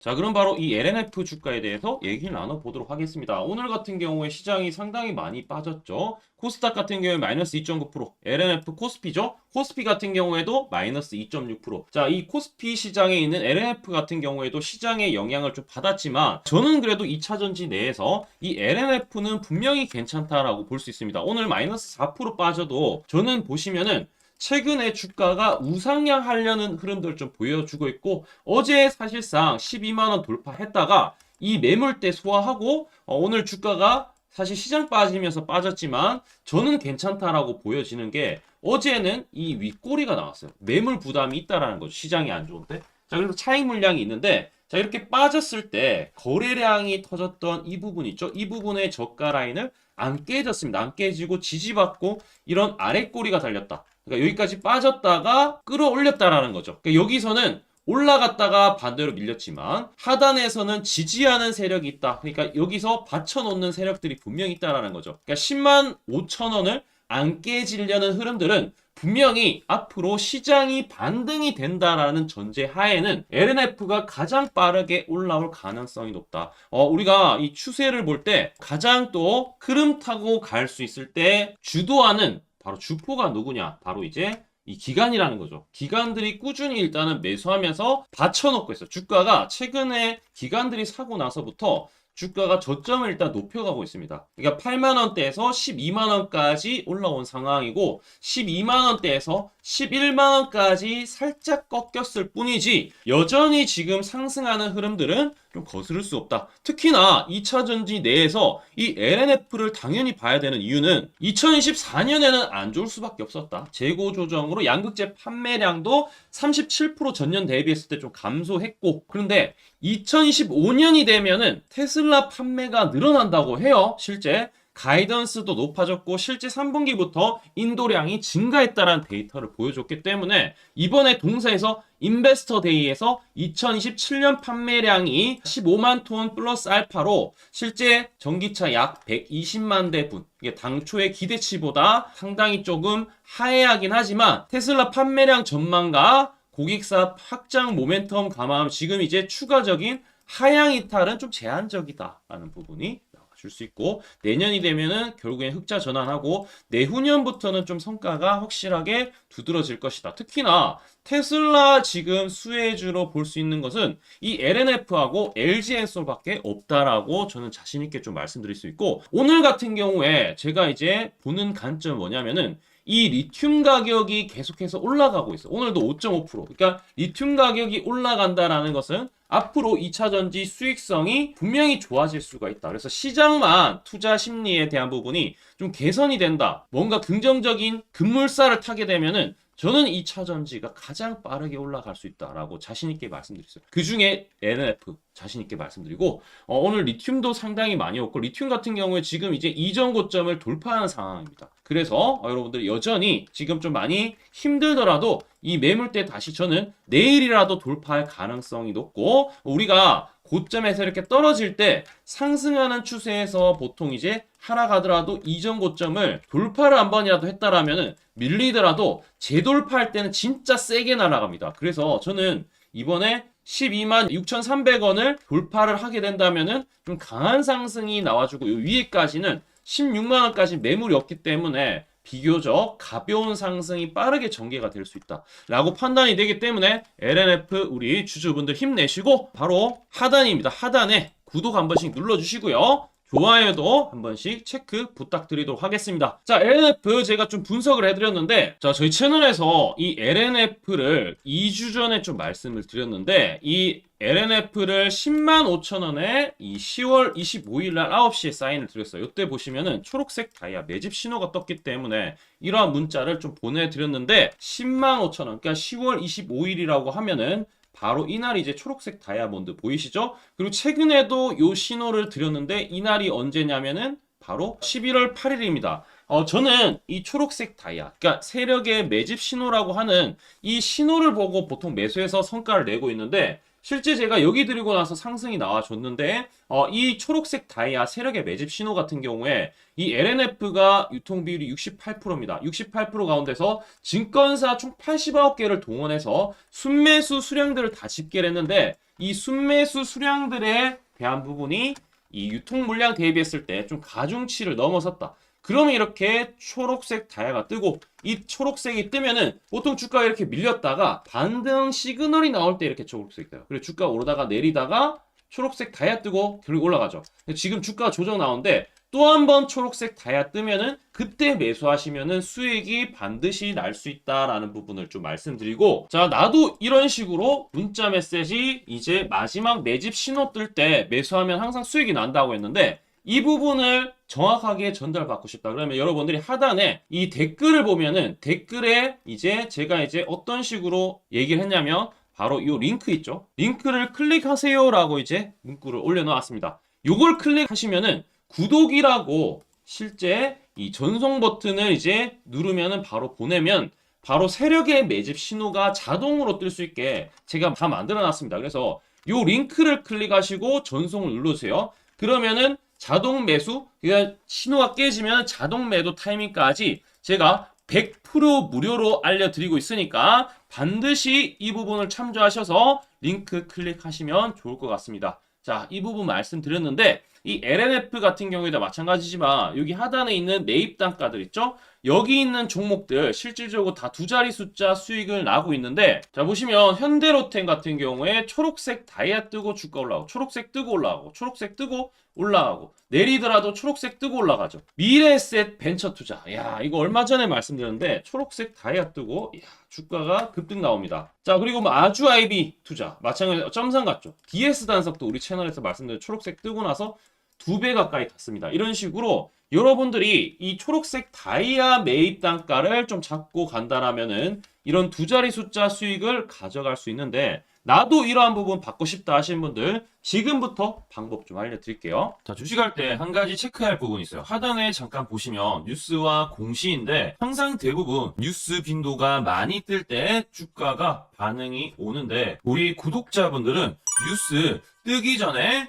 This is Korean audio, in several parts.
자, 그럼 바로 이 LNF 주가에 대해서 얘기를 나눠보도록 하겠습니다. 오늘 같은 경우에 시장이 상당히 많이 빠졌죠. 코스닥 같은 경우에 마이너스 2.9%, LNF 코스피죠. 코스피 같은 경우에도 마이너스 2.6%. 자, 이 코스피 시장에 있는 LNF 같은 경우에도 시장의 영향을 좀 받았지만 저는 그래도 2차 전지 내에서 이 LNF는 분명히 괜찮다라고 볼 수 있습니다. 오늘 마이너스 4% 빠져도 저는 보시면은 최근에 주가가 우상향 하려는 흐름들 좀 보여주고 있고 어제 사실상 12만원 돌파했다가 이 매물대 소화하고 어, 오늘 주가가 사실 시장 빠지면서 빠졌지만 저는 괜찮다라고 보여지는 게 어제는 이 윗꼬리가 나왔어요. 매물 부담이 있다라는 거죠. 시장이 안 좋은데. 자, 그래서 차익 물량이 있는데 자, 이렇게 빠졌을 때 거래량이 터졌던 이 부분 있죠? 이 부분의 저가 라인을 안 깨졌습니다. 안 깨지고 지지받고 이런 아래 꼬리가 달렸다. 그러니까 여기까지 빠졌다가 끌어올렸다라는 거죠. 그러니까 여기서는 올라갔다가 반대로 밀렸지만 하단에서는 지지하는 세력이 있다. 그러니까 여기서 받쳐놓는 세력들이 분명히 있다라는 거죠. 그러니까 10만 5천 원을 안 깨지려는 흐름들은 분명히 앞으로 시장이 반등이 된다라는 전제 하에는 LNF가 가장 빠르게 올라올 가능성이 높다. 어, 우리가 이 추세를 볼 때 가장 또 흐름 타고 갈 수 있을 때 주도하는 바로 주포가 누구냐? 바로 이제 이 기간이라는 거죠. 기관들이 꾸준히 일단은 매수하면서 받쳐놓고 있어. 주가가 최근에 기관들이 사고 나서부터 주가가 저점을 일단 높여가고 있습니다. 그러니까 8만 원대에서 12만 원까지 올라온 상황이고 12만 원대에서 11만 원까지 살짝 꺾였을 뿐이지 여전히 지금 상승하는 흐름들은 좀 거스를 수 없다. 특히나 2차 전지 내에서 이 LNF를 당연히 봐야 되는 이유는 2024년에는 안 좋을 수밖에 없었다. 재고 조정으로 양극재 판매량도 37% 전년 대비했을 때 좀 감소했고 그런데 2025년이 되면은 테슬라 판매가 늘어난다고 해요. 실제 가이던스도 높아졌고 실제 3분기부터 인도량이 증가했다라는 데이터를 보여줬기 때문에 이번에 동사에서 인베스터 데이에서 2027년 판매량이 15만 톤 플러스 알파로 실제 전기차 약 120만 대분. 이게 당초의 기대치보다 상당히 조금 하회하긴 하지만 테슬라 판매량 전망과 고객사 확장 모멘텀 감안하면 지금 이제 추가적인 하향 이탈은 좀 제한적이다라는 부분이 줄 수 있고 내년이 되면은 결국엔 흑자 전환하고 내후년부터는 좀 성과가 확실하게 두드러질 것이다. 특히나 테슬라 지금 수혜주로 볼 수 있는 것은 이 LNF하고 LG엔솔밖에 없다라고 저는 자신 있게 좀 말씀드릴 수 있고 오늘 같은 경우에 제가 이제 보는 관점 뭐냐면은 이 리튬 가격이 계속해서 올라가고 있어. 오늘도 5.5%. 그러니까 리튬 가격이 올라간다라는 것은 앞으로 2차 전지 수익성이 분명히 좋아질 수가 있다. 그래서 시장만 투자 심리에 대한 부분이 좀 개선이 된다. 뭔가 긍정적인 급물살을 타게 되면은 저는 2차 전지가 가장 빠르게 올라갈 수 있다라고 자신 있게 말씀드렸어요. 그 중에 NF 자신 있게 말씀드리고 어, 오늘 리튬도 상당히 많이 없고 리튬 같은 경우에 지금 이제 이전 고점을 돌파하는 상황입니다. 그래서 어, 여러분들 여전히 지금 좀 많이 힘들더라도 이 매물대 다시 저는 내일이라도 돌파할 가능성이 높고 우리가 고점에서 이렇게 떨어질 때 상승하는 추세에서 보통 이제 하락하더라도 이전 고점을 돌파를 한 번이라도 했다라면은 밀리더라도 재돌파할 때는 진짜 세게 날아갑니다. 그래서 저는 이번에 12만 6,300원을 돌파를 하게 된다면은 좀 강한 상승이 나와주고 요 위에까지는 16만 원까지 매물이 없기 때문에 비교적 가벼운 상승이 빠르게 전개가 될 수 있다. 라고 판단이 되기 때문에 LNF 우리 주주분들 힘내시고 바로 하단입니다. 하단에 구독 한 번씩 눌러주시고요. 좋아요도 한 번씩 체크 부탁드리도록 하겠습니다. 자, LNF 제가 좀 분석을 해드렸는데, 자, 저희 채널에서 이 LNF를 2주 전에 좀 말씀을 드렸는데, 이 LNF를 10만 5천 원에 이 10월 25일 날 9시에 사인을 드렸어요. 이때 보시면은 초록색 다이아 매집 신호가 떴기 때문에 이러한 문자를 좀 보내드렸는데, 10만 5천 원, 그러니까 10월 25일이라고 하면은 바로 이날이 이제 초록색 다이아몬드 보이시죠? 그리고 최근에도 요 신호를 드렸는데 이날이 언제냐면은 바로 11월 8일입니다. 어, 저는 이 초록색 다이아, 그러니까 세력의 매집 신호라고 하는 이 신호를 보고 보통 매수해서 성과를 내고 있는데 실제 제가 여기 드리고 나서 상승이 나와줬는데 어, 이 초록색 다이아 세력의 매집 신호 같은 경우에 이 LNF가 유통 비율이 68%입니다. 68% 가운데서 증권사 총 89개를 동원해서 순매수 수량들을 다 집계를 했는데 이 순매수 수량들에 대한 부분이 이 유통 물량 대비했을 때 좀 가중치를 넘어섰다. 그러면 이렇게 초록색 다이아가 뜨고 이 초록색이 뜨면은 보통 주가가 이렇게 밀렸다가 반등 시그널이 나올 때 이렇게 초록색 떠요. 그리고 주가 오르다가 내리다가 초록색 다이아 뜨고 결국 올라가죠. 지금 주가 조정 나오는데 또 한 번 초록색 다이아 뜨면은 그때 매수하시면은 수익이 반드시 날 수 있다라는 부분을 좀 말씀드리고 자 나도 이런 식으로 문자 메시지 이제 마지막 매집 신호 뜰 때 매수하면 항상 수익이 난다고 했는데 이 부분을 정확하게 전달받고 싶다. 그러면 여러분들이 하단에 이 댓글을 보면은 댓글에 이제 제가 이제 어떤 식으로 얘기를 했냐면 바로 이 링크 있죠. 링크를 클릭하세요라고 이제 문구를 올려놓았습니다. 요걸 클릭하시면은 구독이라고 실제 이 전송 버튼을 이제 누르면은 바로 보내면 바로 세력의 매집 신호가 자동으로 뜰 수 있게 제가 다 만들어 놨습니다. 그래서 요 링크를 클릭하시고 전송을 누르세요. 그러면은 자동 매수, 그러니까 신호가 깨지면 자동 매도 타이밍까지 제가 100% 무료로 알려드리고 있으니까 반드시 이 부분을 참조하셔서 링크 클릭하시면 좋을 것 같습니다. 자, 이 부분 말씀드렸는데 이 LNF 같은 경우에도 마찬가지지만 여기 하단에 있는 매입 단가들 있죠? 여기 있는 종목들 실질적으로 다 두 자리 숫자 수익을 나고 있는데 자 보시면 현대로템 같은 경우에 초록색 다이아 뜨고 주가 올라가고 초록색 뜨고 올라가고 초록색 뜨고 올라가고 내리더라도 초록색 뜨고 올라가죠. 미래셋 벤처 투자. 야 이거 얼마 전에 말씀드렸는데 초록색 다이아 뜨고 야, 주가가 급등 나옵니다. 자 그리고 뭐 아주 아이비 투자. 마찬가지로 점상 같죠? DS 단석도 우리 채널에서 말씀드린 초록색 뜨고 나서 두 배 가까이 갔습니다. 이런 식으로 여러분들이 이 초록색 다이아 매입 단가를 좀 잡고 간다라면은 이런 두 자리 숫자 수익을 가져갈 수 있는데 나도 이러한 부분 받고 싶다 하시는 분들 지금부터 방법 좀 알려드릴게요. 자 주식할 때 한 가지 체크할 부분이 있어요. 하단에 잠깐 보시면 뉴스와 공시인데 항상 대부분 뉴스 빈도가 많이 뜰 때 주가가 반응이 오는데 우리 구독자분들은 뉴스 뜨기 전에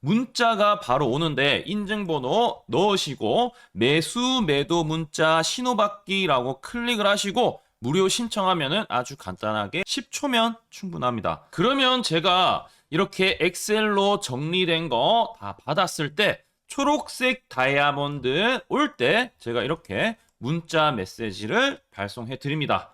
문자가 바로 오는데 인증번호 넣으시고 매수 매도 문자 신호받기라고 클릭을 하시고 무료 신청하면은 아주 간단하게 10초면 충분합니다. 그러면 제가 이렇게 엑셀로 정리된 거 다 받았을 때 초록색 다이아몬드 올 때 제가 이렇게 문자 메시지를 발송해 드립니다.